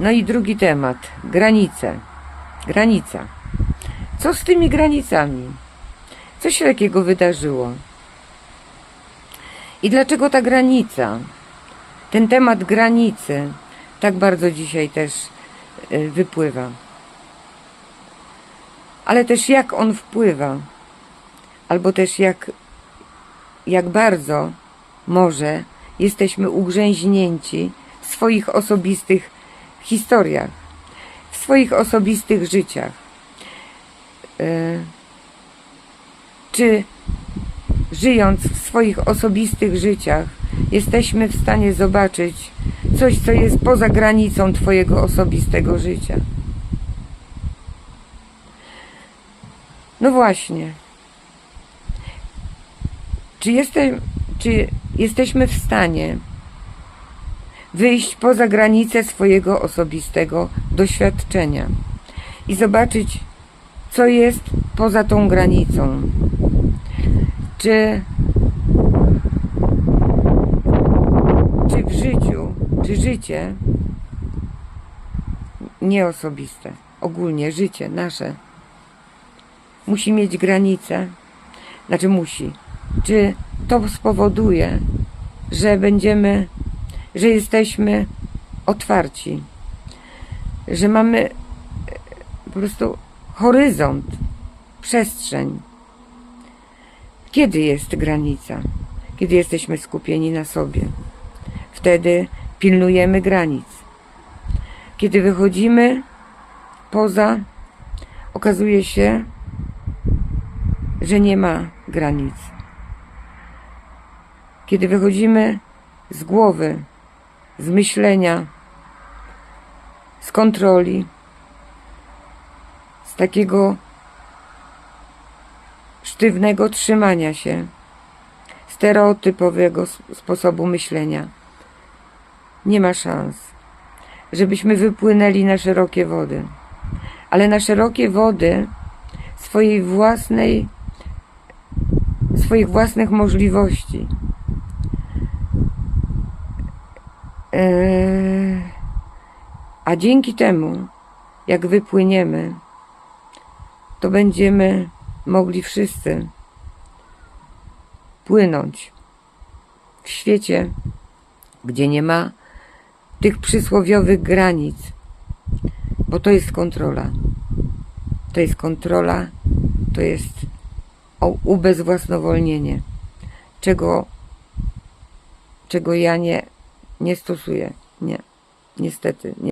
No i drugi temat. Granice. Granica. Co z tymi granicami? Co się takiego wydarzyło? I dlaczego ta granica? Ten temat granicy tak bardzo dzisiaj też y, wypływa. Ale też jak on wpływa, albo też jak, jak bardzo może jesteśmy ugrzęźnięci w swoich osobistych historiach, w swoich osobistych życiach. Y, Czy żyjąc w swoich osobistych życiach, jesteśmy w stanie zobaczyć coś, co jest poza granicą Twojego osobistego życia. No właśnie. Czy, jestem, czy jesteśmy w stanie wyjść poza granicę swojego osobistego doświadczenia i zobaczyć, co jest poza tą granicą? Czy, czy w życiu, czy życie nie osobiste, ogólnie życie nasze musi mieć granice? Znaczy musi. Czy to spowoduje, że będziemy, że jesteśmy otwarci, że mamy e, po prostu horyzont, przestrzeń. Kiedy jest granica? Kiedy jesteśmy skupieni na sobie. Wtedy pilnujemy granic. Kiedy wychodzimy poza, okazuje się, że nie ma granic. Kiedy wychodzimy z głowy, z myślenia, z kontroli, z takiego sztywnego trzymania się, stereotypowego sposobu myślenia. Nie ma szans, żebyśmy wypłynęli na szerokie wody. Ale na szerokie wody swojej własnej, swoich własnych możliwości. A dzięki temu, jak wypłyniemy, to będziemy mogli wszyscy płynąć w świecie, gdzie nie ma tych przysłowiowych granic, bo to jest kontrola. To jest kontrola, to jest ubezwłasnowolnienie, czego, czego ja nie, nie stosuję. Nie, niestety. Nie.